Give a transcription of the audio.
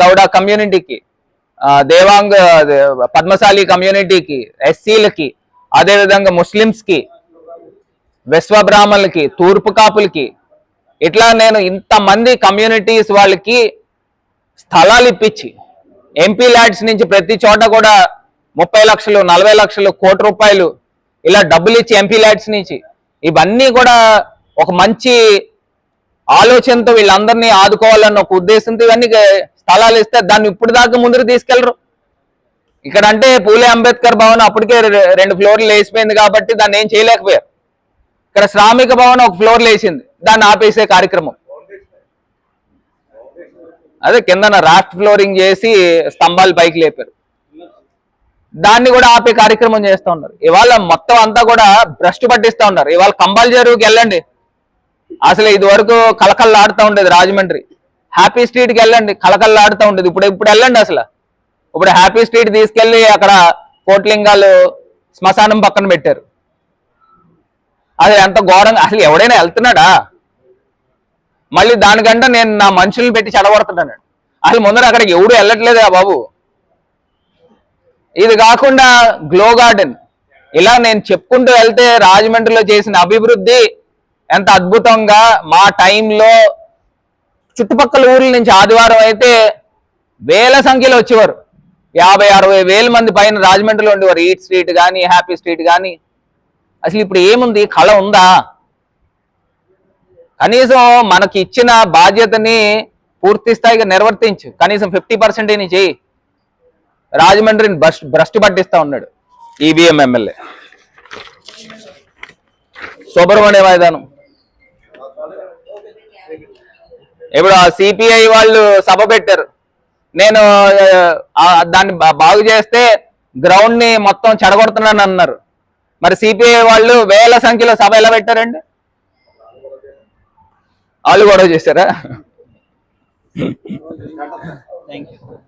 గౌడ కమ్యూనిటీకి దేవాంగ్ పద్మశాలి కమ్యూనిటీకి ఎస్సీలకి అదేవిధంగా ముస్లిమ్స్కి విశ్వ బ్రాహ్మణులకి తూర్పు కాపులకి ఇట్లా నేను ఇంతమంది కమ్యూనిటీస్ వాళ్ళకి స్థలాలు ఇప్పించి ఎంపీ ల్యాడ్స్ నుంచి ప్రతి చోట కూడా ముప్పై లక్షలు నలభై లక్షలు కోటి రూపాయలు ఇలా డబ్బులు ఇచ్చి ఎంపీ ల్యాడ్స్ నుంచి ఇవన్నీ కూడా ఒక మంచి ఆలోచనతో వీళ్ళందరినీ ఆదుకోవాలన్న ఒక ఉద్దేశంతో ఇవన్నీ స్థలాలు ఇస్తే దాన్ని ఇప్పుడు దాకా ముందుకు తీసుకెళ్ళరు ఇక్కడ అంటే పూలే అంబేద్కర్ భవన్ అప్పటికే రెండు ఫ్లోర్లు వేసిపోయింది కాబట్టి దాన్ని ఏం చేయలేకపోయారు. ఇక్కడ శ్రామిక భవన్ ఒక ఫ్లోర్ వేసింది దాన్ని ఆపేసే కార్యక్రమం. అదే కిందన రాఫ్ట్ ఫ్లోరింగ్ చేసి స్తంభాలు పైకి లేపారు. దాన్ని కూడా ఆపే కార్యక్రమం చేస్తూ ఉన్నారు. ఇవాళ మొత్తం అంతా కూడా భ్రష్టు పట్టిస్తూ ఉన్నారు. ఇవాళ కంబాల్ చెరువుకి వెళ్ళండి. అసలు ఇది వరకు కలకల్లాడుతూ ఉండేది రాజమండ్రి. హ్యాపీ స్ట్రీట్కి వెళ్ళండి కలకల్లాడుతూ ఉండేది. ఇప్పుడు ఇప్పుడు వెళ్ళండి అసలు. ఇప్పుడు హ్యాపీ స్ట్రీట్ తీసుకెళ్ళి అక్కడ కోట్లింగాలు శ్మశానం పక్కన పెట్టారు. అది ఎంత ఘోరంగా అసలు ఎవడైనా వెళ్తున్నాడా? మళ్ళీ దానికంటే నేను నా మనుషుల్ని పెట్టి చెడగొడుతున్నాను అసలు ముందర అక్కడికి ఎవడు వెళ్ళట్లేదా బాబు. ఇది కాకుండా గ్లో గార్డెన్ ఇలా నేను చెప్పుకుంటూ వెళ్తే రాజమండ్రిలో చేసిన అభివృద్ధి ఎంత అద్భుతంగా మా టైంలో చుట్టుపక్కల ఊర్ల నుంచి ఆదివారం అయితే వేల సంఖ్యలో వచ్చేవారు. యాభై అరవై వేల మంది పైన రాజమండ్రిలో ఉండేవారు. ఈట్ స్ట్రీట్ కానీ హ్యాపీ స్ట్రీట్ కానీ అసలు ఇప్పుడు ఏముంది? కళ ఉందా? కనీసం మనకి ఇచ్చిన బాధ్యతని పూర్తి స్థాయిగా నిర్వర్తించు. కనీసం ఫిఫ్టీ పర్సెంట్ని చేయి. రాజమండ్రిని భ్రష్ భ్రష్టు పట్టిస్తా ఉన్నాడు ఈవీఎం ఎమ్మెల్యే. సుబ్రహ్మణ్య మైదానం. ఇప్పుడు ఆ సిపిఐ వాళ్ళు సభ పెట్టారు. నేను దాన్ని బాగు చేస్తే గ్రౌండ్ని మొత్తం చెడగొడుతున్నాను అన్నారు. మరి సిపిఐ వాళ్ళు వేల సంఖ్యలో సభ ఎలా పెట్టారండి? వాళ్ళు గొడవ చేశారా? Thank you